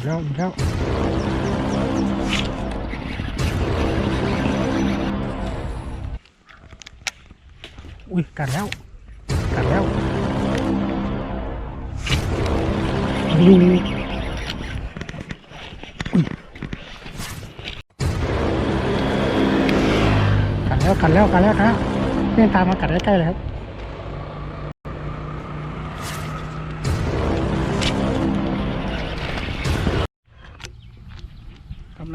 อยู่แล้วอยู่แล้วอุ้ยกัดแล้วกัดแล้วอยู่อุ้ยกัดแล้วกัดแล้วกัดแล้วครับเพื่อนตามมากัดใกล้ๆเลยครับ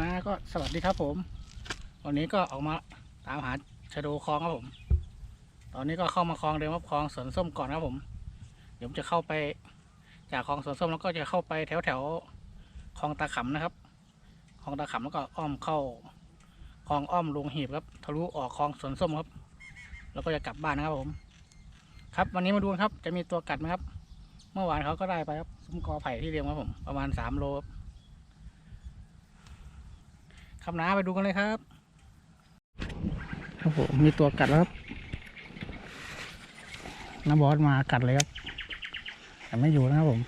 นะก็สวัสดีครับผม วันนี้ก็ออกมาตามหาชะโดคลองครับผม ตอนนี้ก็เข้ามาคลองเดิมครับคลองสวนส้มก่อนครับผม เดี๋ยวผมจะเข้าไปจากคลองสวนส้มแล้วก็จะเข้าไปแถวแถวคลองตาขำนะครับคลองตาขำแล้วก็อ้อมเข้าคลองอ้อมลงหีบครับทะลุออกคลองสวนส้มครับ แล้วก็จะกลับบ้านนะครับผม ครับวันนี้มาดูครับ จะมีตัวกัดไหมครับ เมื่อวานเขาก็ได้ไปครับซุ้มกอไผ่ที่เรียงครับผมประมาณสามโลครับ ครับน้าไปดูกันเลยครับ ครับผมมีตัวกัดแล้วครับน้าบอสมากัดเลยครับ แต่ไม่อยู่นะครับผม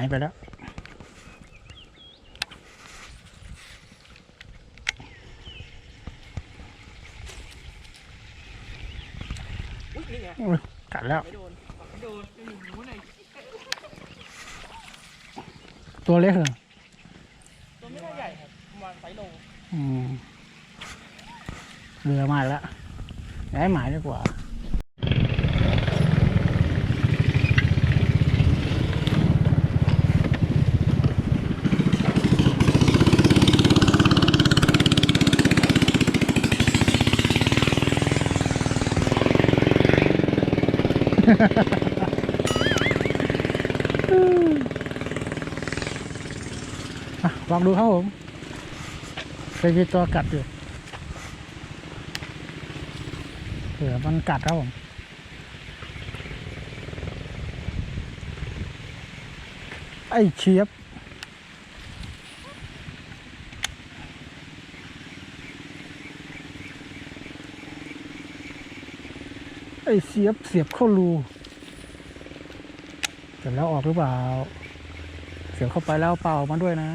ายไปแล้วอุ๊ยนี่ไงโอ้ยกัดแล้ว ไม่โดนไม่โดนไม่หนูไหนตัวเล็กเหรอตัวไม่ได้ใหญ่ครับประมาณไซส์โล อืมเรือมาแล้วย้ายหมายดีกว่า ลองดูครับผมเคยมีตัวกัดอยู่เผื่อมันกัดครับผมไอ้เชียบ อ้เสียบเสียบเข้ารูเสร็จแล้วออกหรือเปล่า เสียบเข้าไปแล้วเปล่าออกมาด้วยนะ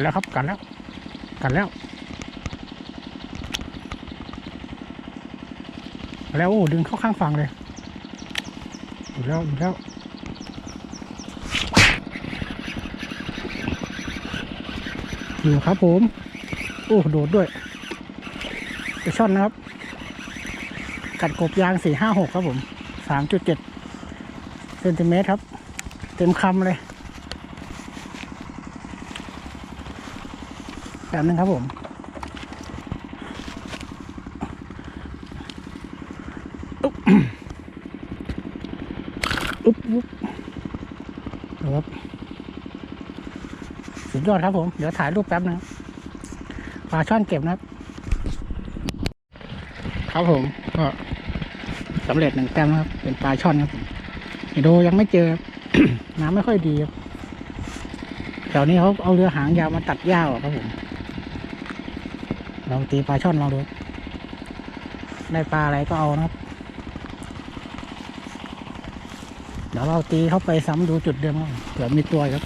กันแล้วครับกันแล้ว กันแล้ว แล้วโอ้ดึงเข้าข้างฝั่งเลยอยู่แล้วอยู่แล้วอยู่ครับผม โอ้โดดด้วยไปช่อนนะครับ กัดกบยางสี่ห้าหกครับผมสามจุดเจ็ดเซนติเมตรครับ เต็มคำเลย แบบนึงครับผมอุ๊บอุ๊บดูครับสุดยอดครับผม เดี๋ยวถ่ายรูปแป๊บนึงปลาช่อนเก็บนะครับ ครับผม ก็สำเร็จหนึ่งแต้มนะครับ เป็นปลาช่อนครับผมโดยังไม่เจอ น้ำไม่ค่อยดีครับแถวนี้เขาเอาเรือหางยาวมาตัดหญ้าออกครับผม ลองตีปลาช่อนลองดู ได้ปลาอะไรก็เอานะครับ เดี๋ยวเราตีเข้าไปซ้ำดูจุดเดิมครับเผื่อมีตัวครับ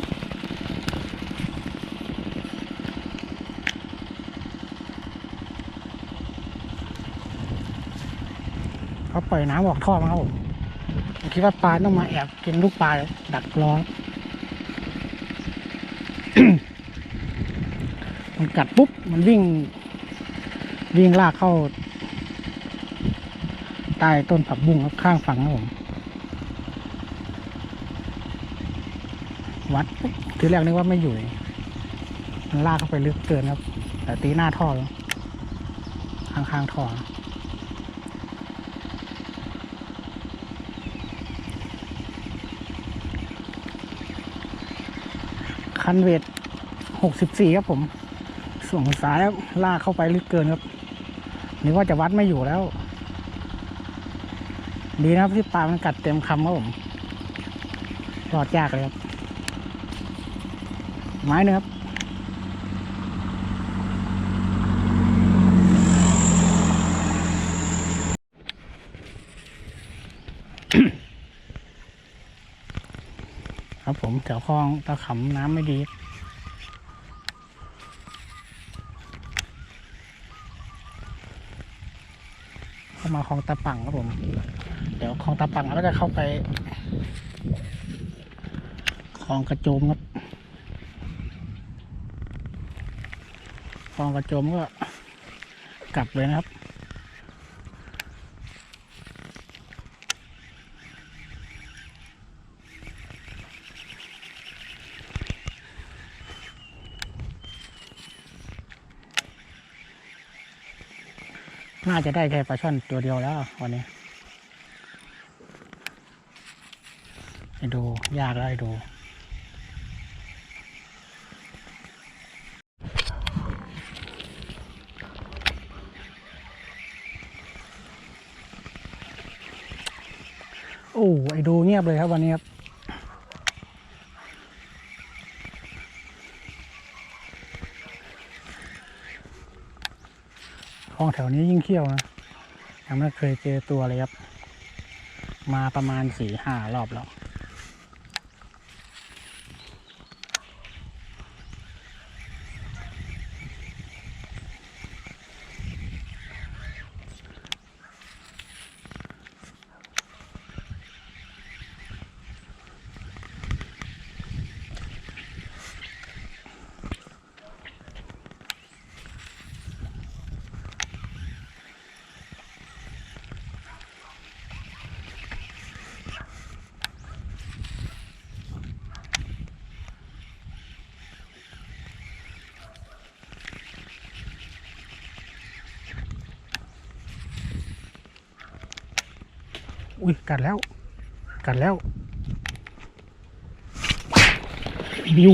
เขาปล่อยน้ำออกท่อมาครับผมผมคิดว่าปลาต้องมาแอบกินลูกปลาดักรอมันกัดปุ๊บ มันวิ่ง วิ่งลากเข้า ใต้ต้นผักบุ้งข้างฝั่งครับผม วัดทีแรกนึกว่าไม่อยู่ มันลากเข้าไปลึกเกินครับ แต่ตีหน้าท่อแล้วข้างข้างๆท่อคันเวทหกสิบสี่ครับผม ส่วนซ้ายลากเข้าไปลึกเกินครับ นึกว่าจะวัดไม่อยู่แล้ว ดีนะครับที่ปลามันกัดเต็มคำครับผมรอดยากเลยครับ ไม้นึงครับครับผมแถวคลองตะขำน้ำไม่ดี เข้ามา คลองตะปังครับผม เดี๋ยวคลองตะปังเราจะเข้าไปคลองกระโจมครับคลองกระโจมก็กลับเลยนะครับ จะได้แค่ปลาช่อนตัวเดียวแล้ววันนี้ไอ้ดูยากแล้วไอ้ดูโอ้ไอ้ดูเงียบเลยครับวันนี้ครับ คลอง แถวนี้ยิ่งเขี้ยวนะยังไม่เคยเจอตัวเลยครับ มาประมาณสี่ห้ารอบแล้ว อุ้ยกัดแล้ว กัดแล้วบิว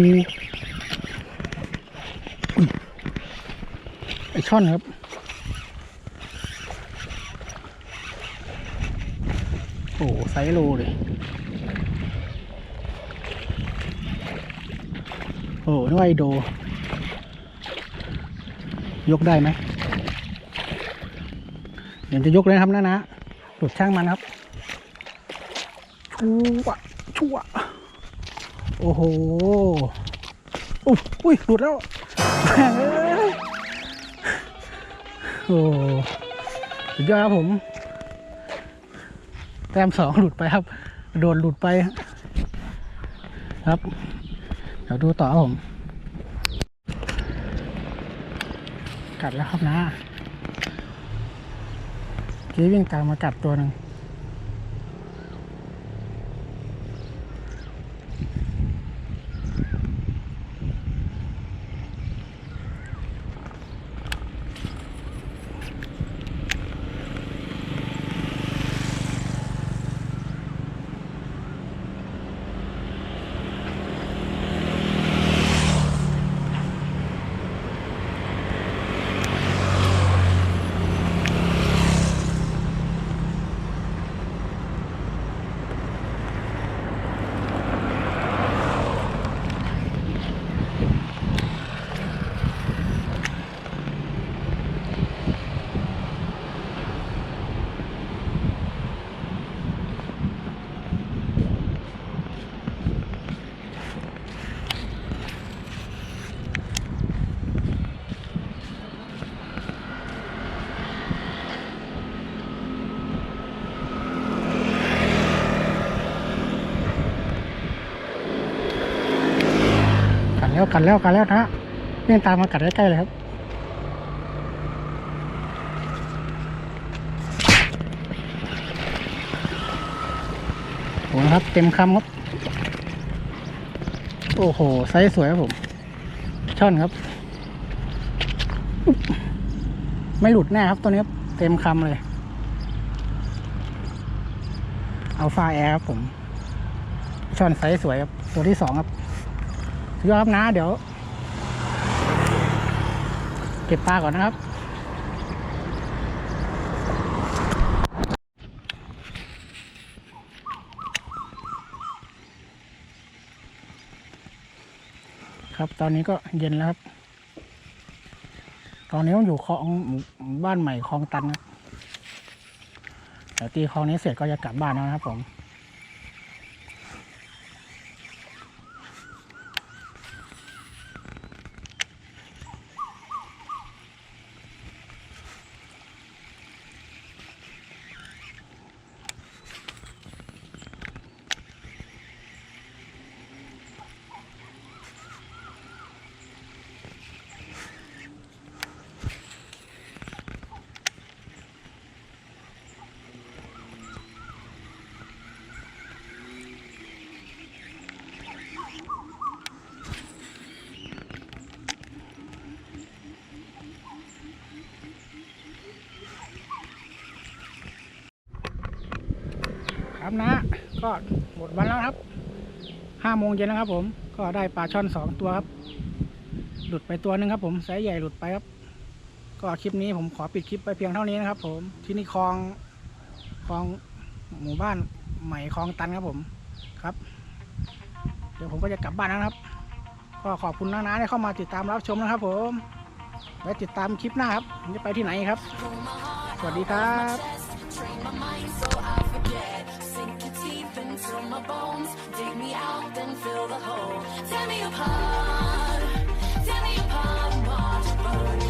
ไอช่อนครับโอ้ไซโลเลยโอ้นึกว่าไอโด ยกได้ไหมเดี๋ยวจะยกเลยครับนะนะหลุดช่างมันครับ ชั่วชั่วโอ้โหอุ้ยอุ้ยหลุดแล้วแม่งเอ้ยโอ้สุดยอดครับผม แต้มสองหลุดไปครับ โดนหลุดไป ครับ เดี๋ยวดูต่อครับผม กัดแล้วครับนะกี้วิ่งตามมากัดตัวหนึ่ง แล้วกัดแล้วกัดแล้วนะวิ่งตามมากัดใกล้ๆเลยครับโอ้นะครับเต็มคำครับ โอ้โหไซส์สวยครับผม ช่อนครับ ไม่หลุดแน่ครับตัวนี้ครับ เต็มคำเลย เอาฟาแอร์ครับผม ช่อนไซส์สวยครับ ตัวที่สองครับ สุดยอดครับนะ เดี๋ยว เก็บปลาก่อนนะครับ ครับตอนนี้ก็เย็นแล้วครับ ตอนนี้ต้องอยู่คลองบ้านใหม่คลองตันครับเดี๋ยวตีคลองนี้เสร็จก็จะกลับบ้านแล้วนะครับผม ครับนะ ก็หมดวันแล้วครับห้าโมงเย็นแล้วครับ ผม ก็ได้ปลาช่อนสองตัวครับ หลุดไปตัวหนึ่งครับผมไซส์ใหญ่หลุดไปครับ ก็คลิปนี้ผมขอปิดคลิปไปเพียงเท่านี้นะครับ ผมที่นี่คลองคลองหมู่บ้านใหม่คลองตันครับผมครับ เดี๋ยวผมก็จะกลับบ้านแล้วนะครับ ก็ขอบคุณนะนะที่เข้ามาติดตามรับชมนะครับ ผมไว้ติดตามคลิปหน้าครับผมจะไปที่ไหนครับ สวัสดีครับ Dig me out, then fill the hole. Tear me apart, tear me apart, watch it burn.